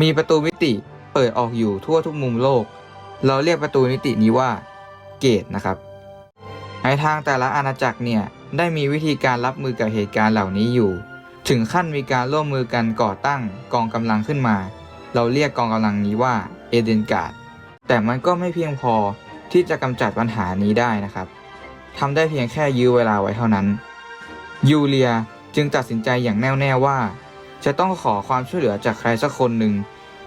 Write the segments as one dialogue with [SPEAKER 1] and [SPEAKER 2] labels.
[SPEAKER 1] มีประตูมิติเปิดออกอยู่ทั่วทุกมุมโลก เราเรียกประตูมิตินี้ว่าเกตนะครับ ในทางแต่ละอาณาจักรเนี่ยได้มีวิธีการรับมือกับเหตุการณ์เหล่านี้อยู่ ถึงขั้นมีการร่วมมือกันก่อตั้งกองกำลังขึ้นมา เราเรียกกองกำลังนี้ว่าเอเดนการ์ดแต่มันก็ไม่เพียงพอที่จะกำจัดปัญหานี้ได้นะครับทำได้เพียงแค่ยื้อเวลาไว้เท่านั้น ยูเลียจึงตัดสินใจอย่างแน่วแน่ว่า จะต้องขอความช่วยเหลือจากใครสักคนหนึ่ง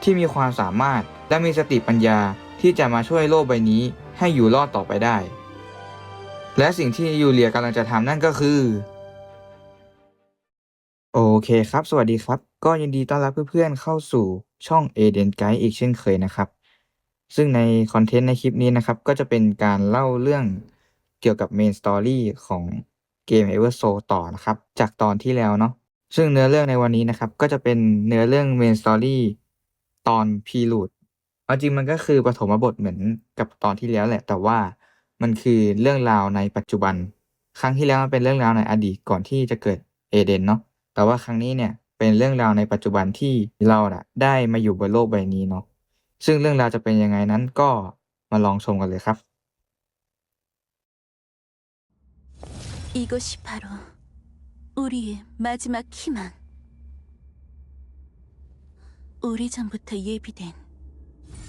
[SPEAKER 1] ที่มีความสามารถและมีสติปัญญาที่จะมาช่วยโลกใบนี้ให้อยู่รอดต่อไปได้ และสิ่งที่ยูเลียกำลังจะทำนั่นก็คือ โอเคครับ สวัสดีครับ ก็ยินดีต้อนรับเพื่อนๆเข้าสู่ช่อง a d e n Guide อีกเช่นเคยนะครับ ซึ่งในคอนเทนต์ในคลิปนี้นะครับ ก็จะเป็นการเล่าเรื่องเกี่ยวกับ Main Story ของเกม Ever Soul ต่อนะครับ จากตอนที่แล้วเนาะ ซึ่งเนื้อเรื่องในวันนี้นะครับ ก็จะเป็นเนื้อเรื่อง Main Story ตอน Prelude เอาจริงมันก็คือปฐมบทเหมือนกับตอนที่แล้วแหละ แต่ว่ามันคือเรื่องราวในปัจจุบัน ครั้งที่แล้วมันเป็นเรื่องราวในอดีตก่อนที่จะเกิดเอเดนเนาะ แต่ว่าครั้งนี้เนี่ยเป็นเรื่องราวในปัจจุบันที่เราอะได้มาอยู่บนโลกใบนี้เนาะ ซึ่งเรื่องราวจะเป็นยังไงนั้นก็มาลองชมกันเลยครับ
[SPEAKER 2] 이것이 바로 우리의 마지막 희망. 오래전부터 예비된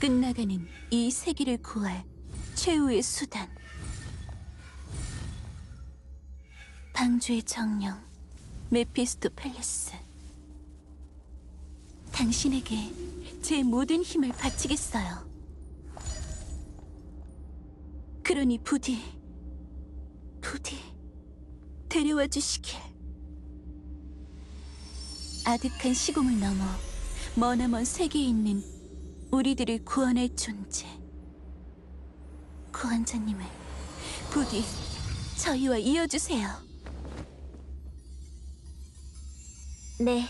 [SPEAKER 2] 끝나가는 이 세계를 구할 최후의 수단. 방주의 정령 메피스토 팰레스. 당신에게 제 모든 힘을 바치겠어요. 그러니 부디, 부디 데려와 주시길. 아득한 시공을 넘어 머나먼 세계에 있는 우리들을 구원할 존재. 구원자님을 부디 저희와 이어주세요.
[SPEAKER 3] 네,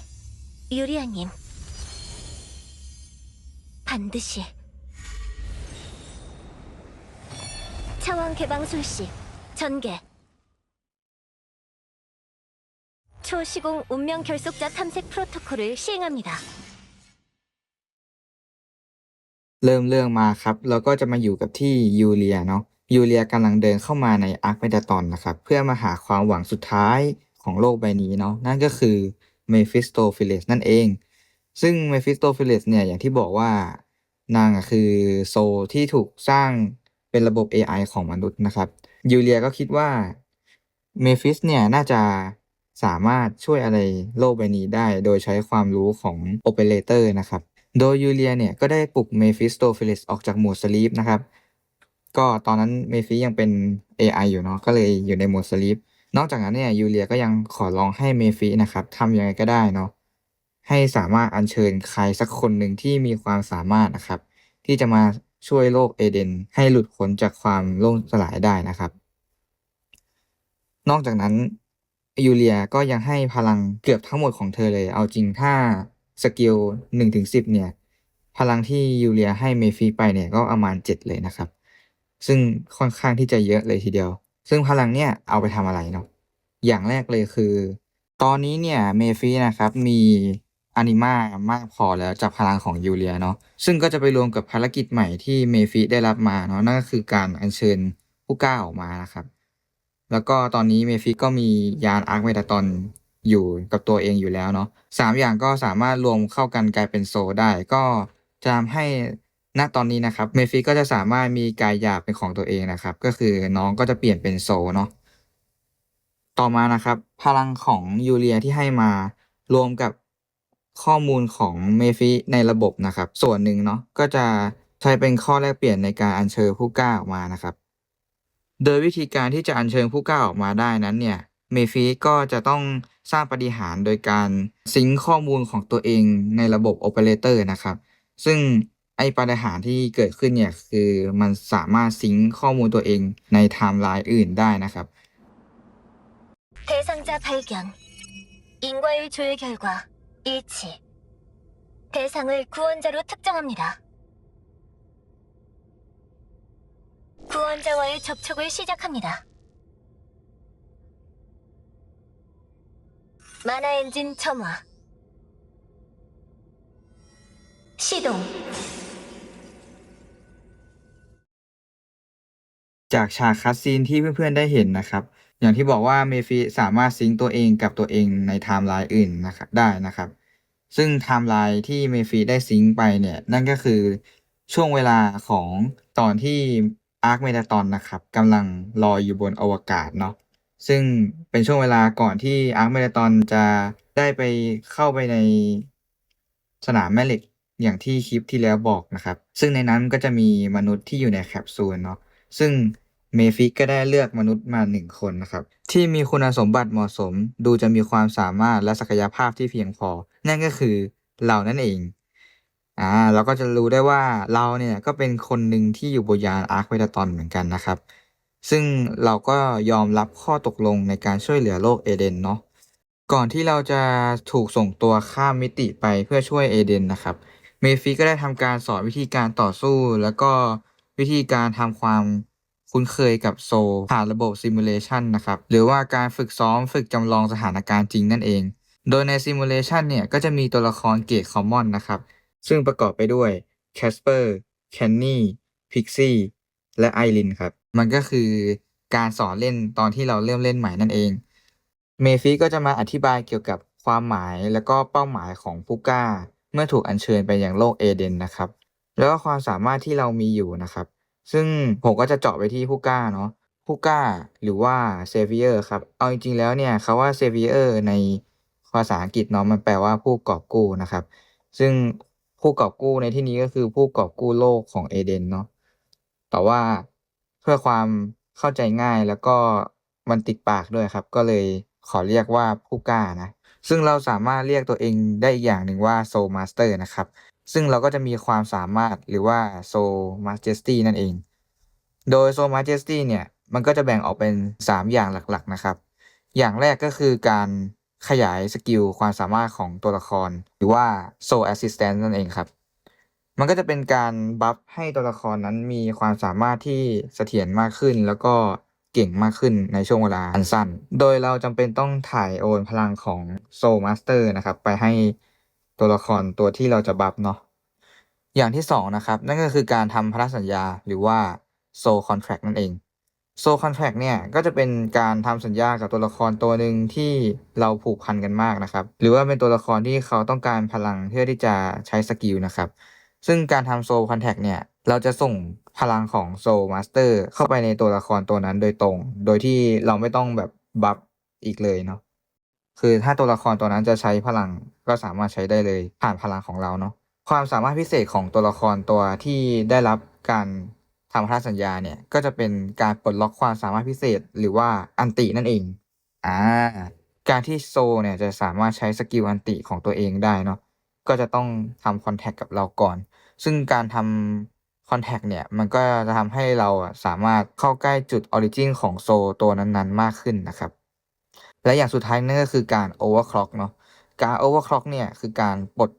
[SPEAKER 3] 유리아님. 반드시. 차원 개방 술식 전개. 초시공 운명 결속자 탐색 프로토콜을 시행합니다.
[SPEAKER 1] เริ่มเรื่องมาครับ เราก็จะมาอยู่กับที่ยูเลียเนาะยูเลียกำลังเดินเข้ามาในอาร์คเมตาตอนนะครับ เพื่อมาหาความหวังสุดท้ายของโลกใบนี้เนาะนั่นก็คือเมฟิสโตฟิเลสนั่นเอง ซึ่งเมฟิสโตฟิเลสเนี่ยอย่างที่บอกว่านางอะคือโซลที่ถูกสร้างเป็นระบบ AI ของมนุษย์นะครับยูเลียก็คิดว่าเมฟิสเนี่ยน่าจะ สามารถช่วยอะไรโลกใบนี้ได้ โดยใช้ความรู้ของโอเปอเรเตอร์นะครับ โดยยูเลียเนี่ยก็ได้ปลุกเมฟิสโตเฟลิสออกจากโหมดสลีปนะครับ ก็ตอนนั้นเมฟิยังเป็น AI อยู่เนาะก็เลยอยู่ในโหมดสลีปนอกจากนั้นเนี่ยยูเลียก็ยังขอร้องให้เมฟินะครับทำยังไงก็ได้เนาะให้สามารถอัญเชิญใครสักคนหนึ่งที่มีความสามารถนะครับ ที่จะมาช่วยโลกเอเดน ให้หลุดพ้นจากความล่มสลายได้นะครับ นอกจากนั้น ยูเลียก็ยังให้พลังเกือบทั้งหมดของเธอเลย เอาจริงถ้าสกิลหนึ่งถึงสิบเนี่ย พลังที่ยูเลียให้เมฟิไปเนี่ยก็ประมาณเจ็ดเลยนะครับ ซึ่งค่อนข้างที่จะเยอะเลยทีเดียว ซึ่งพลังเนี่ยเอาไปทำอะไรเนาะอย่างแรกเลยคือ ตอนนี้เนี่ยเมฟินะครับมีอนิมามากพอแล้วจากพลังของยูเลียเนาะซึ่งก็จะไปรวมกับภารกิจใหม่ที่เมฟิได้รับมาเนาะนั่นก็คือการอัญเชิญผู้กล้าออกมานะครับ แล้วก็ตอนนี้เมฟิกก็มียานอาร์คเมตาตอนอยู่กับตัวเองอยู่แล้วเนาะสามอย่างก็สามารถรวมเข้ากันกลายเป็นโซได้ ก็จะทำให้ณตอนนี้นะครับเมฟิก็จะสามารถมีกายหยาบเป็นของตัวเองนะครับ ก็คือน้องก็จะเปลี่ยนเป็นโซเนาะต่อมานะครับ พลังของยูเลียที่ให้มารวมกับข้อมูลของเมฟิในระบบนะครับ ส่วนหนึ่งเนาะก็จะใช้เป็นข้อแลกเปลี่ยนในการอัญเชิญผู้กล้าออกมานะครับ โดยวิธีการที่จะอัญเชิญผู้กล้าออกมาได้นั้นเนี่ย เมฟิก็จะต้องสร้างปฏิหารย์โดยการซิงค์ข้อมูลของตัวเองในระบบโอเปอเรเตอร์นะครับ ซึ่งไอปฏิหารย์ที่เกิดขึ้นเนี่ยคือมันสามารถซิงค์ข้อมูลตัวเองในไทม์ไลน์อื่นได้นะครับ
[SPEAKER 3] 대상자 발견. 인과율 조회 결과 일치. 대상을 구원자로 특정합니다. 구원자와의 접촉을 시작합니다. 만화 엔진 첨화. 시동.
[SPEAKER 1] จากฉากคัตซีนที่เพื่อนๆได้เห็นนะครับ อย่างที่บอกว่าเมฟิสามารถซิงค์ตัวเองกับตัวเองในไทม์ไลน์อื่นนะครับได้นะครับ ซึ่งไทม์ไลน์ที่เมฟิได้ซิงค์ไปเนี่ย นั่นก็คือช่วงเวลาของตอนที่ อาร์คเมตาตอนนะครับกำลังลอยอยู่บนอวกาศเนาะซึ่งเป็นช่วงเวลาก่อนที่อาร์คเมตาตอนจะได้ไปเข้าไปในสนามแม่เหล็กอย่างที่คลิปที่แล้วบอกนะครับ ซึ่งในนั้นก็จะมีมนุษย์ที่อยู่ในแคปซูลเนาะซึ่งเมฟิกก็ได้เลือกมนุษย์มาหนึ่งคนนะครับ ที่มีคุณสมบัติเหมาะสม ดูจะมีความสามารถและศักยภาพที่เพียงพอ นั่นก็คือเรานั่นเอง อ่าเราก็จะรู้ได้ว่าเราเนี่ยก็เป็นคนหนึ่งที่อยู่บนยานอาร์คเวดาตอนเหมือนกันนะครับ ซึ่งเราก็ยอมรับข้อตกลงในการช่วยเหลือโลกเอเดนเนาะก่อนที่เราจะถูกส่งตัวข้ามมิติไปเพื่อช่วยเอเดนนะครับเมฟิก็ได้ทำการสอนวิธีการต่อสู้ แล้วก็วิธีการทำความคุ้นเคยกับโซผ่านระบบซิมูเลชันนะครับ หรือว่าการฝึกซ้อมฝึกจำลองสถานการณ์จริงนั่นเอง โดยในซิมูเลชันเนี่ยก็จะมีตัวละครเกรดคอมมอนนะครับ ซึ่งประกอบไปด้วยแคสเปอร์แคนนี่พิกซี่และไอรินครับ มันก็คือการสอนเล่นตอนที่เราเริ่มเล่นใหม่นั่นเอง เมฟิก็จะมาอธิบายเกี่ยวกับความหมายและก็เป้าหมายของผู้กล้า เมื่อถูกอัญเชิญไปยังโลกเอเดนนะครับ แล้วก็ความสามารถที่เรามีอยู่นะครับ ซึ่งผมก็จะเจาะไปที่ผู้กล้าเนาะผู้กล้าหรือว่าเซเวียร์ครับ เอาจริงๆแล้วเนี่ยคาว่าเซเวียร์ในภาษาอังกฤษเนาะมันแปลว่าผู้กอบกู้นะครับ ซึ่ง ผู้กอบกู้ในที่นี้ก็คือผู้กอบกู้โลกของเอเดนเนาะแต่ว่าเพื่อความเข้าใจง่ายแล้วก็มันติดปากด้วยครับ ก็เลยขอเรียกว่าผู้กล้านะ ซึ่งเราสามารถเรียกตัวเองได้อีกอย่างหนึ่งว่าโซมาสเตอร์นะครับ ซึ่งเราก็จะมีความสามารถหรือว่าโซมาเจสตี้นั่นเอง โดยโซมาเจสตี้เนี่ย มันก็จะแบ่งออกเป็น 3 อย่างหลักๆนะครับ อย่างแรกก็คือการ ขยายสกิลความสามารถของตัวละคร หรือว่าโซแอสซิสแตนต์นั่นเองครับ มันก็จะเป็นการบัฟให้ตัวละครนั้นมีความสามารถที่เสถียรมากขึ้น แล้วก็เก่งมากขึ้นในช่วงเวลาอันสั้น โดยเราจำเป็นต้องถ่ายโอนพลังของโซมาสเตอร์นะครับ ไปให้ตัวละครตัวที่เราจะบัฟเนาะอย่างที่สองนะครับ นั่นก็คือการทำพันธสัญญาหรือว่าโซคอนแท c t นั่นเอง โซคอนแท c t เนี่ยก็จะเป็นการทำสัญญากับตัวละครตัวหนึ่งที่เราผูกพันกันมากนะครับ หรือว่าเป็นตัวละครที่เขาต้องการพลังเพื่อที่จะใช้สกิลนะครับ ซึ่งการทำโซคอนแท c t เนี่ยเราจะส่งพลังของโซมาสเตอร์เข้าไปในตัวละครตัวนั้นโดยตรง โดยที่เราไม่ต้องแบบบัฟอีกเลยเนาะคือถ้าตัวละครตัวนั้นจะใช้พลังก็สามารถใช้ได้เลยผ่านพลังของเราเนาะความสามารถพิเศษของตัวละครตัวที่ได้รับการ ทำพันธสัญญาเนี่ยก็จะเป็นการปลดล็อกความสามารถพิเศษหรือว่าอันตินั่นเองอ่าการที่โซเนี่ยจะสามารถใช้สกิลอันติของตัวเองได้เนาะก็จะต้องทำคอนแทคกับเราก่อน ซึ่งการทำคอนแทคเนี่ยมันก็จะทำให้เราสามารถเข้าใกล้จุดออริจินของโซตัวนั้นๆ มากขึ้นนะครับ และอย่างสุดท้ายนั่นก็คือการ overclock เนาะการ overclock เนี่ยคือการปลด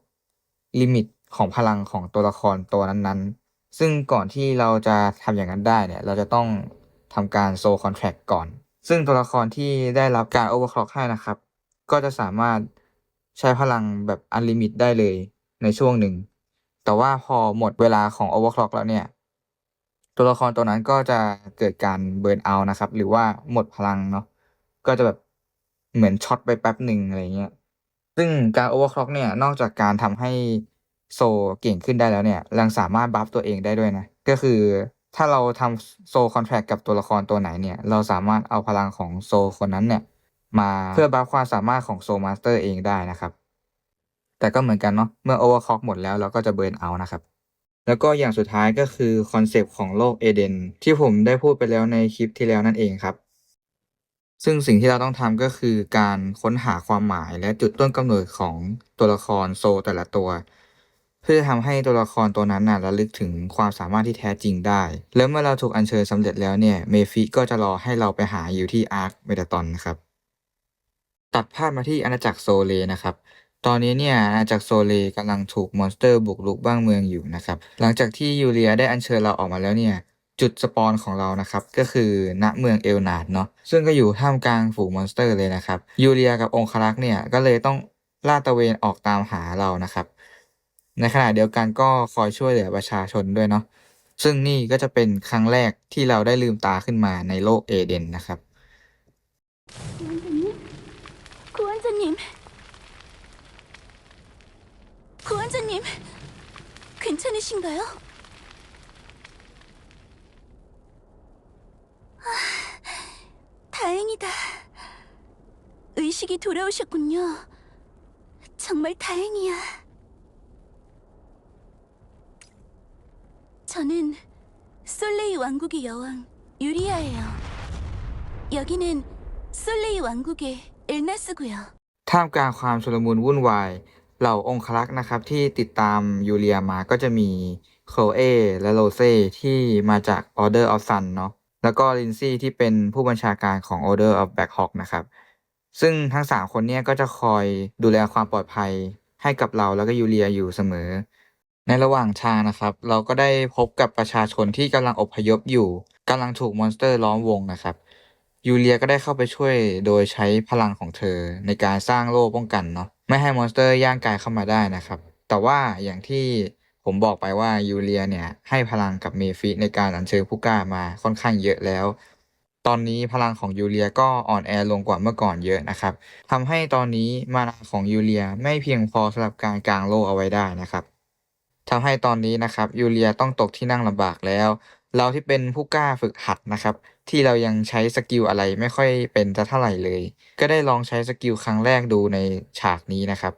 [SPEAKER 1] ลิมิตของพลังของตัวละครตัวนั้นๆ ซึ่งก่อนที่เราจะทำอย่างนั้นได้เนี่ย เราจะต้องทำการ soul contract ก่อน ซึ่งตัวละครที่ได้รับการ overclock ให้นะครับ ก็จะสามารถใช้พลังแบบ unlimit ได้เลยในช่วงหนึ่ง แต่ว่าพอหมดเวลาของ overclock แล้วเนี่ย ตัวละครตัวนั้นก็จะเกิดการเบิร์นเอาท์นะครับ หรือว่าหมดพลังเนาะ ก็จะแบบเหมือนช็อตไปแป๊บหนึ่งอะไรเงี้ย ซึ่งการ overclock เนี่ย นอกจากการทำให้ โซเก่งขึ้นได้แล้วเนี่ยยังสามารถบัฟตัวเองได้ด้วยนะ ก็คือถ้าเราทำโซคอนแทคกับตัวละครตัวไหนเนี่ยเราสามารถเอาพลังของโซคนนั้นเนี่ยมาเพื่อบัฟความสามารถของโซมาสเตอร์เองได้นะครับ แต่ก็เหมือนกันเนาะเมื่อ overclock หมดแล้วเราก็จะเบิร์นเอาท์นะครับ แล้วก็อย่างสุดท้ายก็คือคอนเซปต์ของโลกเอเดนที่ผมได้พูดไปแล้วในคลิปที่แล้วนั่นเองครับซึ่งสิ่งที่เราต้องทำก็คือการค้นหาความหมายและจุดต้นกำเนิดของตัวละครโซแต่ละตัว เพื่อทำให้ตัวละครตัวนั้นน่ะระลึกถึงความสามารถที่แท้จริงได้ แล้วเมื่อเราถูกอัญเชิญสำเร็จแล้วเนี่ยเมฟิก็จะรอให้เราไปหาอยู่ที่อาร์คเมตาตอนนะครับตัดภาพมาที่อาณาจักรโซเลนะครับตอนนี้เนี่ยอาณาจักรโซเลกำลังถูกมอนสเตอร์บุกรุกบ้างเมืองอยู่นะครับหลังจากที่ยูเลียได้อัญเชิญเราออกมาแล้วเนี่ยจุดสปอนของเรานะครับก็คือณเมืองเอลนาดเนาะซึ่งก็อยู่ท่ามกลางฝูงมอนสเตอร์เลยนะครับยูเลียกับองครักษ์เนี่ยก็เลยต้องลาดตระเวนออกตามหาเรานะครับ ในขณะเดียวกันก็คอยช่วยเหลือประชาชนด้วยเนาะซึ่งนี่ก็จะเป็นครั้งแรกที่เราได้ลืมตาขึ้นมาในโลกเอเดนนะครับ
[SPEAKER 2] 구원자님. 구원자님. 괜찮으신가요? 아, 다행이다. 의식이 돌아오셨군요. 정말 다행이야. 저는 솔레이 왕국의 여왕 유리아예요. 여기는 솔레이 왕국의 엘나스고요.
[SPEAKER 1] ท่ามกลางความชุลมุนวุ่นวาย เหล่าองครักษ์นะครับที่ติดตามยูเลียมาก็จะมีโคลเอและโรเซ่ที่มาจาก Order of Sun เนาะแล้วก็ลินซี่ที่เป็นผู้บัญชาการของ Order of Blackhawk นะครับ ซึ่งทั้ง 3 คนเนี้ก็จะคอยดูแลความปลอดภัยให้กับเราแล้วก็ยูเลียอยู่เสมอ ในระหว่างทางนะครับ เราก็ได้พบกับประชาชนที่กำลังอพยพอยู่กำลังถูกมอนสเตอร์ล้อมวงนะครับยูเลียก็ได้เข้าไปช่วยโดยใช้พลังของเธอในการสร้างโล่ป้องกันเนาะไม่ให้มอนสเตอร์ย่างกายเข้ามาได้นะครับ แต่ว่าอย่างที่ผมบอกไปว่ายูเลียเนี่ยให้พลังกับเมฟิในการอัญเชิญผู้กล้ามาค่อนข้างเยอะแล้ว ตอนนี้พลังของยูเลียก็อ่อนแอลงกว่าเมื่อก่อนเยอะนะครับทำให้ตอนนี้มานาของยูเลียไม่เพียงพอสำหรับการกางโล่เอาไว้ได้นะครับ ทำให้ตอนนี้นะครับยูเลียต้องตกที่นั่งลำบากแล้ว เราที่เป็นผู้กล้าฝึกหัดนะครับ ที่เรายังใช้สกิลอะไรไม่ค่อยเป็นจะเท่าไหร่เลย ก็ได้ลองใช้สกิลครั้งแรกดูในฉากนี้นะครับ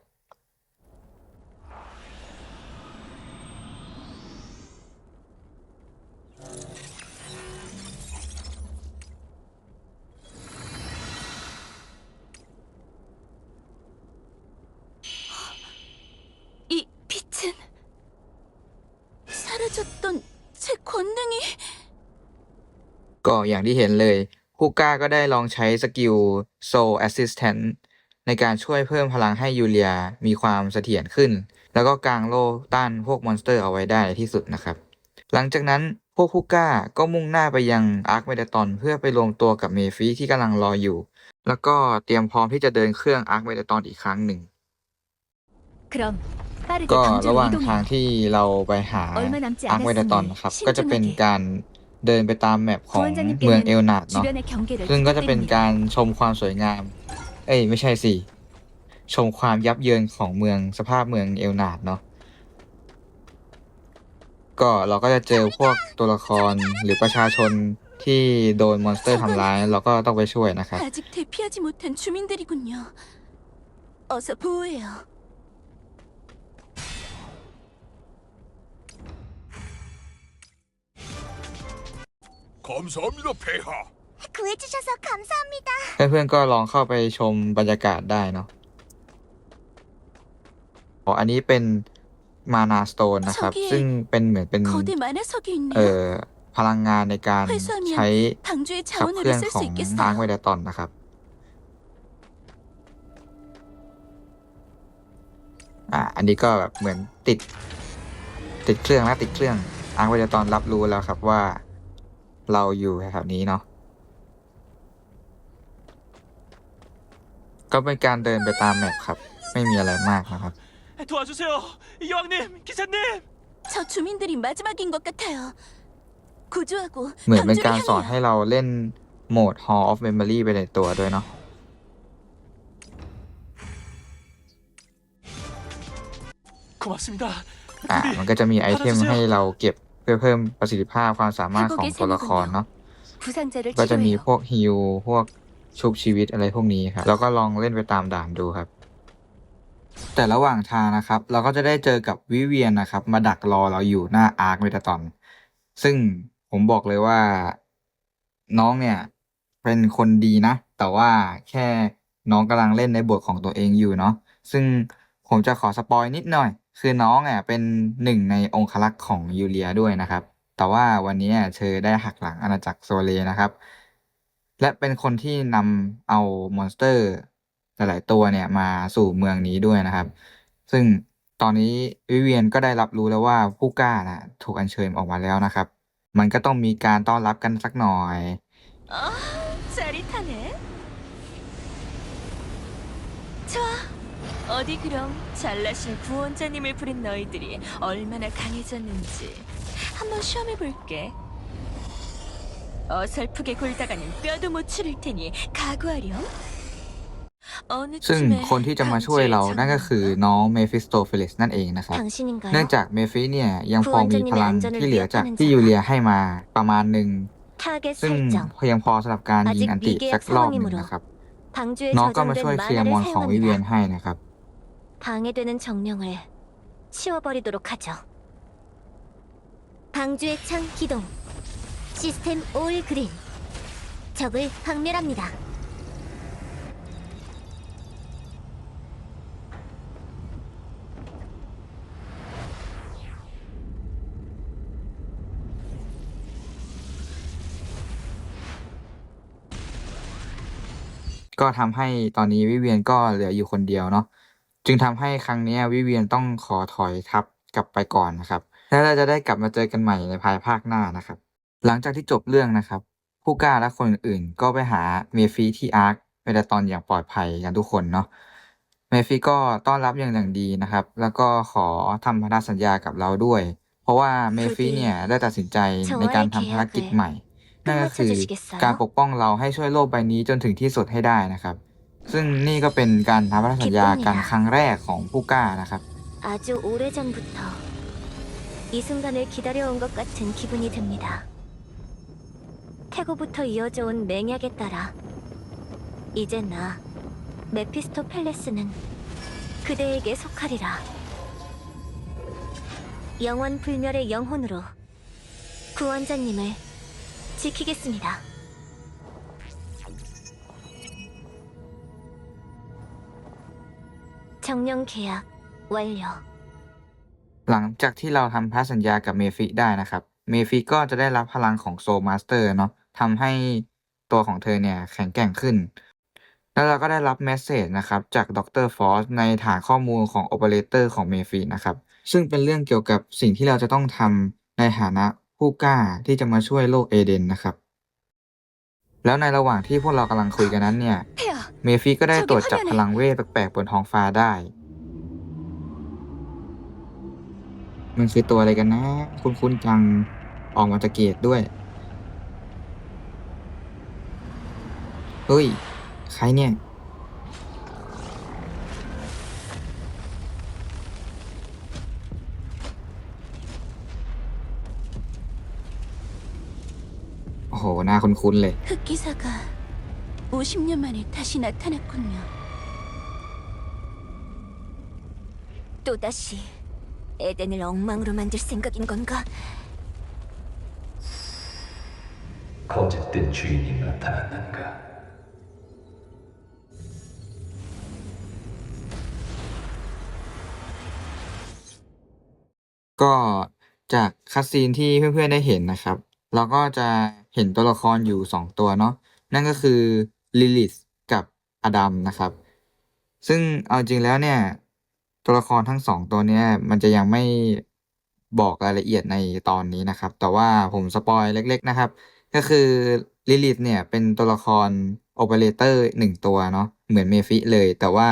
[SPEAKER 1] ก็อย่างที่เห็นเลยคูก้าก็ได้ลองใช้สกิล Soul Assistant ในการช่วยเพิ่มพลังให้ยูเลียมีความเสถียรขึ้น แล้วก็กางโล่ต้านพวกมอนสเตอร์เอาไว้ได้ที่สุดนะครับ หลังจากนั้นพวกคูก้าก็มุ่งหน้าไปยังอาร์คเมดตอนเพื่อไปรวมตัวกับเมฟีที่กำลังรออยู่ แล้วก็เตรียมพร้อมที่จะเดินเครื่องอาร์คเมดตอนอีกครั้งหนึ่งก็ระหว่างทางที่เราไปหาอาร์คเมดตอนครับ ก็จะเป็นการ เดินไปตามแมปของเมืองเอลนาดเนาะซึ่งก็จะเป็นการชมความสวยงาม เอ้ยไม่ใช่สิ ชมความยับเยินของเมืองสภาพเมืองเอลนาดเนาะก็เราก็จะเจอพวกตัวละครหรือประชาชนที่โดนมอนสเตอร์ทำร้าย เราก็ต้องไปช่วยนะครับ
[SPEAKER 4] 감사합니다, 폐하.
[SPEAKER 3] 구해주셔서 감사합니다.
[SPEAKER 1] เพื่อนๆก็ลองเข้าไปชมบรรยากาศได้เนาะอ๋ออันนี้เป็นมานาสโตนนะครับ
[SPEAKER 2] 저기에
[SPEAKER 1] ซึ่งเป็นเหมือนเป็น
[SPEAKER 2] 거대 만화석이
[SPEAKER 1] เอ่
[SPEAKER 2] 있네요.
[SPEAKER 1] อพลังงานในการ
[SPEAKER 2] 회수하면
[SPEAKER 1] ใช้
[SPEAKER 2] 방주의
[SPEAKER 1] ขับเคลื่
[SPEAKER 2] 자원으로
[SPEAKER 1] อน
[SPEAKER 2] 쓸
[SPEAKER 1] ขอ
[SPEAKER 2] 수
[SPEAKER 1] งอาร์คเว
[SPEAKER 2] 있겠어요.
[SPEAKER 1] เดตอนนะครับ อ่า อันนี้ก็แบบเหมือนติด ติดเครื่องแล้วติดเครื่องอาร์คเวเดตอนรับรู้แล้วครับว่า เราอยู่แถวๆนี้เนาะ ก็เป็นการเดินไปตามแมปครับ ไม่มีอะไรมากนะครับ
[SPEAKER 5] 도와주세요, 여왕님, 기사님.
[SPEAKER 2] 저 주민들이 마지막인 것 같아요. 구조하고
[SPEAKER 1] เหมือนเป็นการ
[SPEAKER 2] 방주를
[SPEAKER 1] สอนให้
[SPEAKER 2] 향해요.
[SPEAKER 1] เราเล่นโหมด Hall of Memory ไปในตัวด้วยเนาะ
[SPEAKER 5] 고맙습니다.
[SPEAKER 1] อ่า มันก็จะมีไอเทมให้เราเก็บเ พื่อเพิ่มประสิทธิภาพความสามารถของตัวละครเนาะก็จะมีพวกฮิลพวกชุบชีวิตอะไรพวกนี้ครับแล้วก็ลองเล่นไปตามด่านดูครับ แต่ระหว่างทางนะครับ เราก็จะได้เจอกับวิเวียนนะครับ มาดักรอเราอยู่หน้าอาร์คเมตาตอน ซึ่งผมบอกเลยว่าน้องเนี่ย เป็นคนดีนะ แต่ว่าแค่น้องกำลังเล่นในบทของตัวเองอยู่เนาะซึ่งผมจะขอสปอยนิดหน่อย คือน้องอะเป็นหนึ่งในองครักษ์ของยูเลียด้วยนะครับ แต่ว่าวันนี้เธอได้หักหลังอาณาจักรโซเลนะครับ และเป็นคนที่นำเอามอนสเตอร์ หลายตัวเนี่ยมาสู่เมืองนี้ด้วยนะครับ ซึ่งตอนนี้วิเวียนก็ได้รับรู้แล้วว่าผู้กล้านะถูกอัญเชิญออกมาแล้วนะครับ มันก็ต้องมีการต้อนรับกันสักหน่อย
[SPEAKER 2] อ๋อจริตาเนะ 어디 그럼 잘나신 구원자님을 부른 너희들이 얼마나 강해졌는지 한번 시험해 볼게. 어설프게 굴다가는 뼈도 못 치를 테니 각오하렴. 어느
[SPEAKER 1] ซึ่ง
[SPEAKER 2] 쯤에
[SPEAKER 1] คนที่จะมาช่วยเรานั่นก็คือน้องเมฟิสโตเฟลิสนั่นเองนะครับ
[SPEAKER 3] 당신인가요?
[SPEAKER 1] เนื่องจากเมฟิเนี่ยยังพอมีพลังที่เหลือจากที่ยูเลียให้มาประมาณหนึ่ง
[SPEAKER 3] 타겟
[SPEAKER 1] ซึ่ง
[SPEAKER 3] 설정.
[SPEAKER 1] เพียงพอสำหรับการยิงอันติสักรอบหนึ่งนะครับ
[SPEAKER 3] 방주에
[SPEAKER 1] น้องก็มาช่วย
[SPEAKER 3] 저장된
[SPEAKER 1] เคลียร์มอน
[SPEAKER 3] 만화를
[SPEAKER 1] ของวิเวียน
[SPEAKER 3] 사용합니다.
[SPEAKER 1] ให้นะครับ
[SPEAKER 3] 방해되는 정령을 치워버리도록 하죠. 방주의 창 기동. 시스템 올 그린. 적을 박멸합니다.
[SPEAKER 1] ก็ทำให้ตอนนี้วิเวียนก็เหลืออยู่คนเดียวเนาะจึงทำให้ครั้งนี้วิเวียนต้องขอถอยทัพกลับไปก่อนนะครับ แล้วเราจะได้กลับมาเจอกันใหม่ในภายภาคหน้านะครับ หลังจากที่จบเรื่องนะครับ ผู้กล้าและคนอื่นก็ไปหาเมฟีที่อาร์คเวลาตอนอย่างปลอดภัยกันทุกคนเนาะเมฟีก็ต้อนรับอย่างอย่างดีนะครับ แล้วก็ขอทำพันธสัญญากับเราด้วย เพราะว่าเมฟีเนี่ยได้ตัดสินใจในการทำภารกิจใหม่ นั่นก็คือการปกป้องเราให้ช่วยโลกใบนี้จนถึงที่สุดให้ได้นะครับ ซึ่งนี่ก็เป็นการทำพันธสัญญากันครั้งแรกของผู้กล้านะครับ
[SPEAKER 3] 아주 오래전부터 이 순간을 기다려온 것 같은 기분이 듭니다. 태고부터 이어져 온 맹약에 따라 이제 나 메피스토 펠레스는 그대에게 속하리라. 영원 불멸의 영혼으로 구원자님을 지키겠습니다. 정령 계약 완료.
[SPEAKER 1] หลังจากที่เราทำพันธสัญญากับเมฟิได้นะครับ เมฟิก็จะได้รับพลังของโซมาสเตอร์เนาะทำให้ตัวของเธอเนี่ยแข็งแกร่งขึ้น แล้วเราก็ได้รับเมสเซจนะครับจากดรฟอสในฐานข้อมูลของโอเปอเรเตอร์ของเมฟินะครับ ซึ่งเป็นเรื่องเกี่ยวกับสิ่งที่เราจะต้องทำในฐานะ ผู้กล้าที่จะมาช่วยโลกเอเดนนะครับ แล้วในระหว่างที่พวกเรากำลังคุยกันนั้นเนี่ย,เมฟิก็ได้ตรวจจับพลังเวทแปลกๆบนท้องฟ้าได้ มันคือตัวอะไรกันนะ คุ้นๆจังออกมาจากเกตด้วย เฮ้ย ใครเนี่ยาคุ้นๆเลย
[SPEAKER 2] 흑기사가 50년 만에 다시 나타났군요.
[SPEAKER 3] 또다시 에덴을 엉망으로 만들 생각인 건가?
[SPEAKER 4] 거짓된 주인이 나타났는가?
[SPEAKER 1] ก็จากคัสซีนที่เพื่อนๆได้เห็นนะครับ เราก็จะ เห็นตัวละครอยู่สองตัวเนาะนั่นก็คือลิลิ t กับอดัมนะครับ ซึ่งเอาจริงแล้วเนี่ย ตัวละครทั้งสองตัวเนี้ยมันจะยังไม่บอกรายละเอียดในตอนนี้นะครับ แต่ว่าผมสปอยเล็ก ๆ นะครับ ก็คือลิลิ t เนี่ยเป็นตัวละครโอเปอเรเตอร์หนึ่งตัวเนาะเหมือนเมฟิเลย แต่ว่า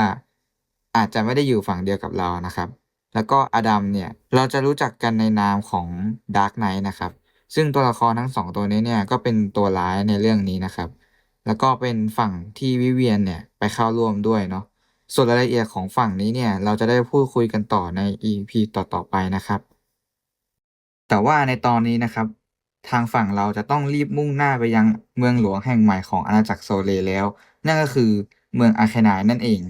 [SPEAKER 1] อาจจะไม่ได้อยู่ฝั่งเดียวกับเรานะครับ แล้วก็อดัมเนี่ยเราจะรู้จักกันในนามของดาร์กไนท์นะครับ ซึ่งตัวละครทั้งสองตัวนี้เนี่ยก็เป็นตัวร้ายในเรื่องนี้นะครับ แล้วก็เป็นฝั่งที่วิเวียนเนี่ยไปเข้าร่วมด้วยเนาะส่วนรายละเอียดของฝั่งนี้เนี่ยเราจะได้พูดคุยกันต่อใน EP ต่อๆไปนะครับ แต่ว่าในตอนนี้นะครับ ทางฝั่งเราจะต้องรีบมุ่งหน้าไปยังเมืองหลวงแห่งใหม่ของอาณาจักรโซเลแล้ว นั่นก็คือเมืองอาเคนายนั่นเอง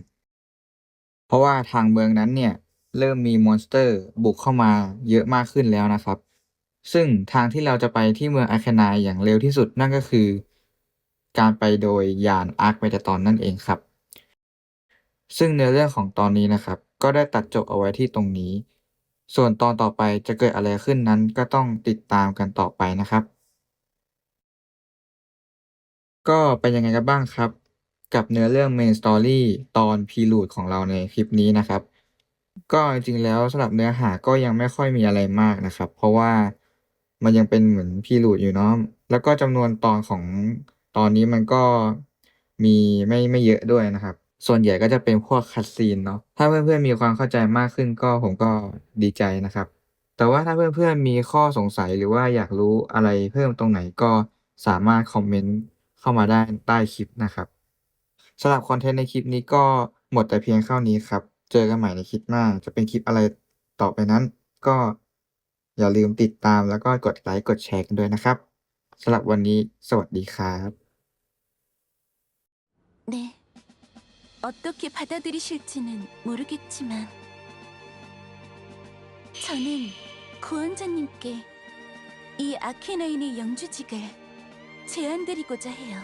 [SPEAKER 1] เพราะว่าทางเมืองนั้นเนี่ยเริ่มมีมอนสเตอร์บุกเข้ามาเยอะมากขึ้นแล้วนะครับ ซึ่งทางที่เราจะไปที่เมืองอาเคนายอย่างเร็วที่สุดนั่นก็คือ การไปโดยยานอาร์คเมตาตอนนั่นเองครับ ซึ่งในอเรื่องของตอนนี้นะครับ ก็ได้ตัดจบเอาไว้ที่ตรงนี้ ส่วนตอนต่อไปจะเกิดอะไรขึ้นนั้นก็ต้องติดตามกันต่อไปนะครับ ก็เป็นยังไงกันบ้างครับ กับเนื้อเรื่อง Main Story ตอน Prelude ของเราในคลิปนี้นะครับ ก็จริงๆแล้วสำหรับเนื้อหาก็ยังไม่ค่อยมีอะไรมากนะครับ เพราะว่า มันยังเป็นเหมือน Prelude อยู่เนาะแล้วก็จำนวนตอนของตอนนี้มันก็มีไม่ไม่เยอะด้วยนะครับ ส่วนใหญ่ก็จะเป็นพวกคัดซีนเนาะถ้าเพื่อนๆมีความเข้าใจมากขึ้นก็ผมก็ดีใจนะครับ แต่ว่าถ้าเพื่อนๆมีข้อสงสัยหรือว่าอยากรู้อะไรเพิ่มตรงไหนก็สามารถคอมเมนต์เข้ามาได้ใต้คลิปนะครับสำหรับคอนเทนต์ในคลิปนี้ก็หมดแต่เพียงเท่านี้ครับ เจอกันใหม่ในคลิปหน้า จะเป็นคลิปอะไรต่อไปนั้นก็ อย่าลืมติดตามแล้วก็กดไลค์กดแชร์กันด้วยนะครับสำหรับวันนี้สวัสดีครับ
[SPEAKER 2] 네. 어떻게 받아들이실지는 모르겠지만 저는 구원자님께 이 아케나인의 영주직을 제안드리고자 해요.